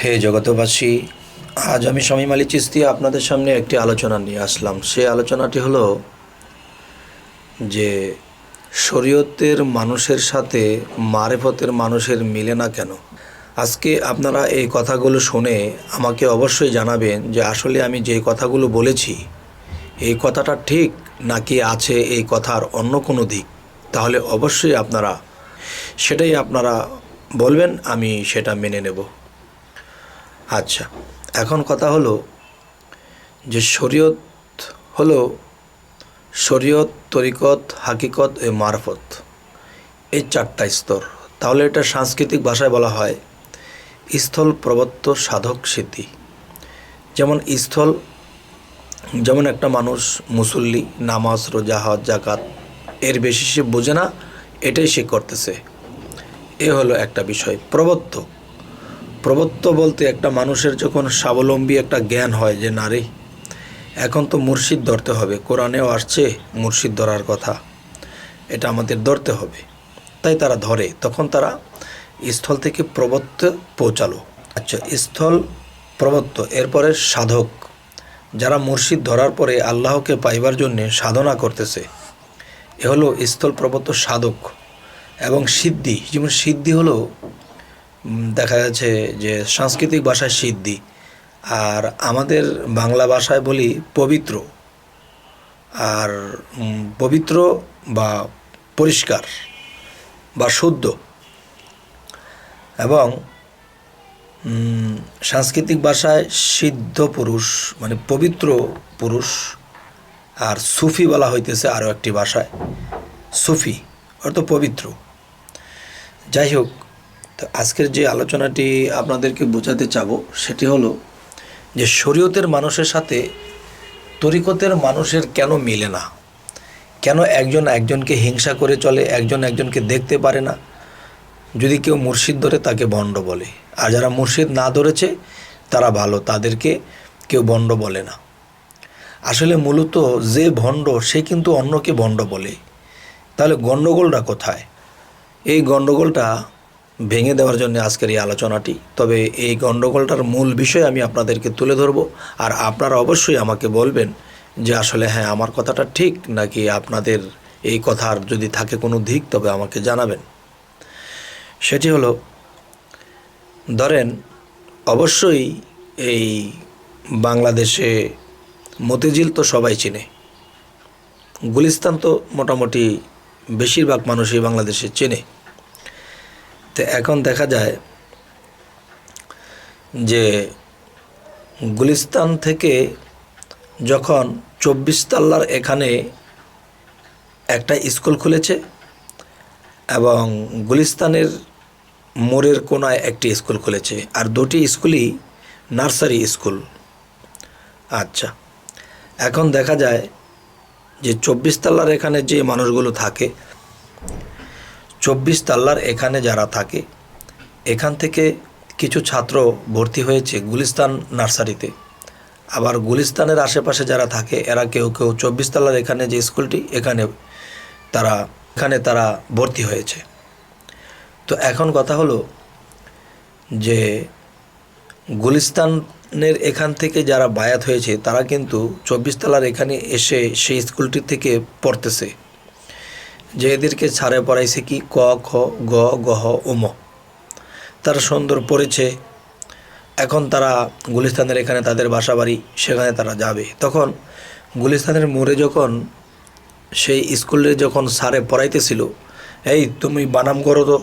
হে জগতবাসী আজ আমি স্বামী মালি চিস্তি আপনাদের সামনে একটি আলোচনা নিয়ে আসলাম। সে আলোচনাটি হলো যে, শরীয়তের মানুষের সাথে মারেফতের মানুষের মিলে না কেন? আজকে আপনারা এই কথাগুলো শুনে আমাকে অবশ্যই জানাবেন যে, আসলে আমি যে কথাগুলো বলেছি, এই কথাটা ঠিক নাকি আছে এই কথার অন্য কোনো দিক? তাহলে অবশ্যই আপনারা, সেটাই আপনারা বলবেন, আমি সেটা মেনে নেব। আচ্ছা এখন কথা হলো যে শরীয়ত হলো শরীয়ত, তরিকত, হাকিকত এ মারফত এই চারটা স্তর। তাহলে এটা সাংস্কৃতিক ভাষায় বলা হয় স্থল প্রবত্ত সাধক স্মৃতি যেমন স্থল, যেমন একটা মানুষ মুসল্লি, নামাজ, রোজা, হজ জাকাত এর বেশি সে বোঝে না, এটাই সে করতেছে। এ হলো একটা বিষয়। প্রবত্ত প্রবত্ত বলতে একটা মানুষের যখন স্বাবলম্বী একটা জ্ঞান হয় যে নারী এখন তো মুর্শিদ ধরতে হবে। কোরআনেও আসছে মুর্শিদ ধরার কথা। এটা আমাদের ধরতে হবে। তাই তারা ধরে। তখন তারা স্থল থেকে প্রবত্ত পৌঁছালো। আচ্ছা স্থল প্রবত্ত, এরপরে সাধক। যারা মুর্শিদ ধরার পরে আল্লাহকে পাইবার জন্যে সাধনা করতেছে, এ হলো স্থল প্রবত্ত সাধক এবং সিদ্ধি। যেমন সিদ্ধি হলো দেখা যাচ্ছে যে সাংস্কৃতিক ভাষায় সিদ্ধি, আর আমাদের বাংলা ভাষায় বলি পবিত্র। আর পবিত্র বা পরিষ্কার বা শুদ্ধ। এবং সাংস্কৃতিক ভাষায় সিদ্ধ পুরুষ মানে পবিত্র পুরুষ, আর সুফি বলা হইতেছে আরও একটি ভাষায়, সুফি অর্থ পবিত্র। যাই হোক তো আজকের যে আলোচনাটি আপনাদেরকে বোঝাতে চাব, সেটি হলো যে শরীয়তের মানুষের সাথে তরিকতের মানুষের কেন মিলে না? কেন একজন একজনকে হিংসা করে চলে, একজন একজনকে দেখতে পারে না? যদি কেউ মুর্শিদ ধরে তাকে বন্ড বলে, আর যারা মুর্শিদ না ধরেছে, তারা ভালো, তাদেরকে কেউ বন্ড বলে না। আসলে মূলত যে ভণ্ড, সে কিন্তু অন্যকে ভণ্ড বলে। তাহলে গণ্ডগোলটা কোথায়? এই গণ্ডগোলটা ভেঙে দেওয়ার জন্য আজকের এই আলোচনাটি। তবে এই গণ্ডগোলটার মূল বিষয় আমি আপনাদেরকে তুলে ধরব। আর আপনারা অবশ্যই আমাকে বলবেন যে আসলে হ্যাঁ আমার কথাটা ঠিক নাকি আপনাদের এই কথার যদি থাকে কোনো দিক, তবে আমাকে জানাবেন। সেটি হলো, ধরেন, অবশ্যই এই বাংলাদেশে মতিঝিল তো সবাই চিনে। গুলিস্তান তো মোটামুটি বেশিরভাগ মানুষই বাংলাদেশে চেনে। তো এখন দেখা যায় যে গুলিস্তান থেকে যখন চব্বিশ তাল্লার এখানে একটা স্কুল খুলেছে এবং গুলিস্তানের মোড়ের কোনায় একটি স্কুল খুলেছে, আর দুটি স্কুলই নার্সারি স্কুল। আচ্ছা এখন দেখা যায় যে চব্বিশ তাল্লার এখানে যে মানুষগুলো থাকে চব্বিশ তাল্লার এখানে যারা থাকে, এখান থেকে কিছু ছাত্র ভর্তি হয়েছে গুলিস্তান নার্সারিতে। আবার গুলিস্তানের আশেপাশে যারা থাকে, এরা কেউ কেউ চব্বিশ তাল্লার এখানে যে স্কুলটি, এখানে তারা এখানে তারা ভর্তি হয়েছে। তো এখন কথা হলো যে গুলিস্তানের এখান থেকে যারা বায়াত হয়েছে, তারা কিন্তু চব্বিশ তালার এখানে এসে সেই স্কুলটি থেকে পড়তেছে। যে এদেরকে ছাড়ে পড়াইছে কি ক, খ, গ গহ উম তার সুন্দর পড়েছে এখন তারা গুলিস্তানের এখানে তাদের বাসা বাড়ি সেখানে তারা যাবে। তখন গুলিস্তানের মোড়ে যখন সেই স্কুলে যখন স্যারে পড়াইতেছিল, এই, তুমি বানাম করো তো।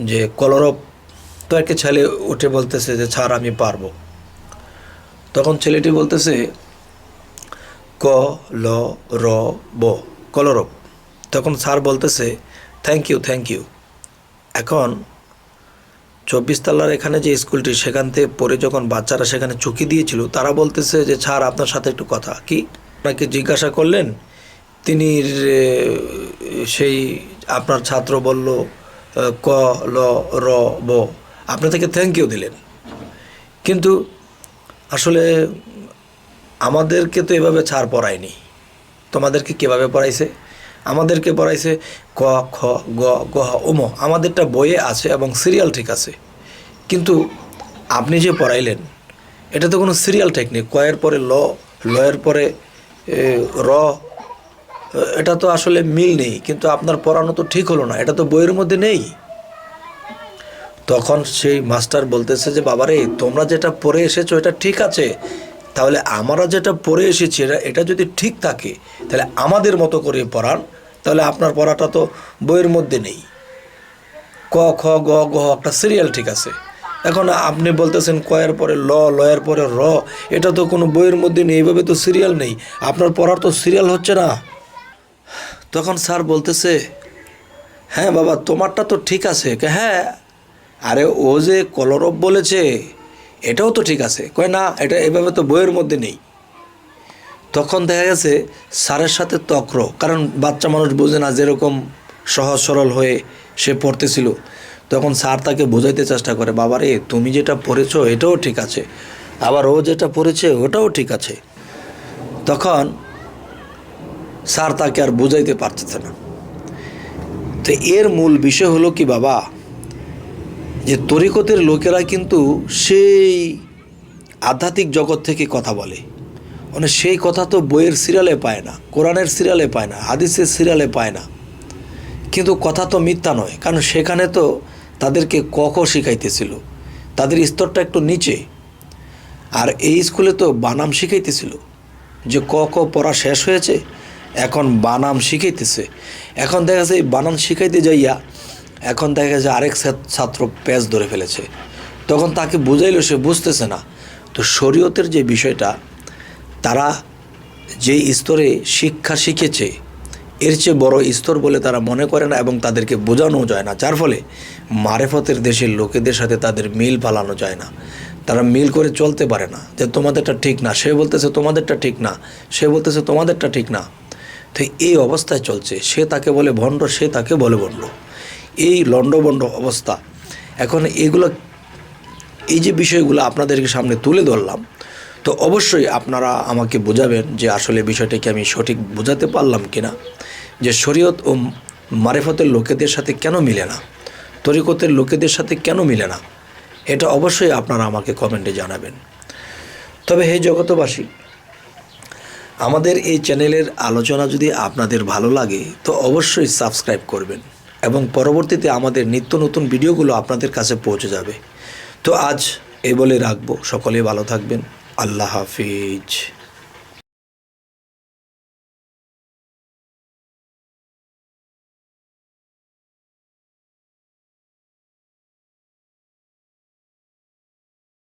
যে কলরব তো একটা ছেলে উঠে বলতেছে যে, ছাড়, আমি পারব। তখন ছেলেটি বলতেছে, ক, ল, র, ব। কলরব। তখন স্যার বলতেছে থ্যাংক ইউ থ্যাংক ইউ এখন চব্বিশ তাল্লার এখানে যে স্কুলটি, সেখান থেকে পড়ে যখন বাচ্চারা সেখানে চুকি দিয়েছিল, তারা বলতেছে যে, স্যার, আপনার সাথে একটু কথা। কি? আপনাকে জিজ্ঞাসা করলেন? তিনি সেই আপনার ছাত্র বলল, ক, ল, র, ব। আপনি তাকে থ্যাংক ইউ দিলেন। কিন্তু আসলে আমাদেরকে তো এভাবে ছাড় পড়ায়নি। তোমাদেরকে কীভাবে পড়াইছে? আমাদেরকে পড়াইছে ক, খ, গ গ, উম। আমাদেরটা বইয়ে আছে এবং সিরিয়াল ঠিক আছে। কিন্তু আপনি যে পড়াইলেন, এটা তো কোনো সিরিয়াল টেকনিক কয়ের পরে ল, লয়ের পরে র এটা তো আসলে মিল নেই। কিন্তু আপনার পড়ানো তো ঠিক হলো না, এটা তো বইয়ের মধ্যে নেই। তখন সেই মাস্টার বলতেছে যে, বাবারে, তোমরা যেটা পড়ে এসেছ, এটা ঠিক আছে। তাহলে আমরা যেটা পড়ে এসেছি এটা এটা যদি ঠিক থাকে, তাহলে আমাদের মতো করে পড়ান, তাহলে আপনার পড়াটা তো বইয়ের মধ্যে নেই। ক, খ, গ গ, একটা সিরিয়াল ঠিক আছে। এখন আপনি বলতেছেন কয়ের পরে ল, লয়ের পরে র, এটা তো কোনো বইয়ের মধ্যে নেই, এইভাবে তো সিরিয়াল নেই। আপনার পড়ার তো সিরিয়াল হচ্ছে না। তখন স্যার বলতেছে হ্যাঁ বাবা, তোমারটা তো ঠিক আছে। হ্যাঁ। আরে ও যে কলরব বলেছে এটাও তো ঠিক আছে। কয়, না, এটা এভাবে তো বইয়ের মধ্যে নেই। তখন দেখা গেছে স্যারের সাথে তক্র, কারণ বাচ্চা মানুষ বোঝে না যেরকম সহজ সরল হয়ে সে পড়তেছিল। তখন স্যার তাকে বোঝাইতে চেষ্টা করে, বাবারে, তুমি যেটা পড়েছো এটাও ঠিক আছে, আবার ও যেটা পড়েছে ওটাও ঠিক আছে। তখন স্যার তাকে আর বোঝাইতে পারতেছে না। তো এর মূল বিষয় হলো কি, বাবা? যে তরিকতের লোকেরা কিন্তু সেই আধ্যাত্মিক জগৎ থেকে কথা বলে। মানে সেই কথা তো বইয়ের সিরিয়ালে পায় না, কোরআনের সিরিয়ালে পায় না, হাদিসের সিরিয়ালে পায় না। কিন্তু কথা তো মিথ্যা নয়, কারণ সেখানে তো তাদেরকে ক খ শিখাইতেছিল। তাদের স্তরটা একটু নিচে। আর এই স্কুলে তো বানাম শিখাইতেছিল যে ক ক পড়া শেষ হয়েছে, এখন বানাম শিখাইতেছে। এখন দেখা যাচ্ছে এই বানান শিখাইতে যাইয়া এখন দেখা যাচ্ছে আরেক ছাত্র প্যাচ ধরে ফেলেছে। তখন তাকে বুঝাইলো সে বুঝতেছে না। তো শরীয়তের যে বিষয়টা, তারা যে স্তরে শিক্ষা শিখেছে, এর চেয়ে বড় স্তর বলে তারা মনে করে না এবং তাদেরকে বোঝানো যায় না। যার ফলে মারেফতের দেশের লোকেদের সাথে তাদের মিল পালানো যায় না। তারা মিল করে চলতে পারে না যে তোমাদেরটা ঠিক না, সে বলতেছে তোমাদেরটা ঠিক না, সে বলতেছে তোমাদেরটা ঠিক না। তো এই অবস্থায় চলছে। সে তাকে বলে ভণ্ড, সে তাকে বলে ভণ্ড। এই লণ্ডভণ্ড অবস্থা। এখন এগুলো, এই যে বিষয়গুলো আপনাদেরকে সামনে তুলে ধরলাম, তো অবশ্যই আপনারা আমাকে বোঝাবেন যে আসলে বিষয়টাকে আমি সঠিক বোঝাতে পারলাম কিনা, যে শরীয়ত ও মারেফতের লোকেদের সাথে কেন মিলে না? তরিকতের লোকেদের সাথে কেন মিলে না? এটা অবশ্যই আপনারা আমাকে কমেন্টে জানাবেন। তবে হে জগতবাসী আমাদের এই চ্যানেলের আলোচনা যদি আপনাদের ভালো লাগে, তো অবশ্যই সাবস্ক্রাইব করবেন। এবং পরবর্তীতে আমাদের নিত্য নতুন ভিডিওগুলো আপনাদের কাছে পৌঁছে যাবে। তো আজ এ বলে রাখব। সকলে ভালো থাকবেন। আল্লাহ হাফিজ।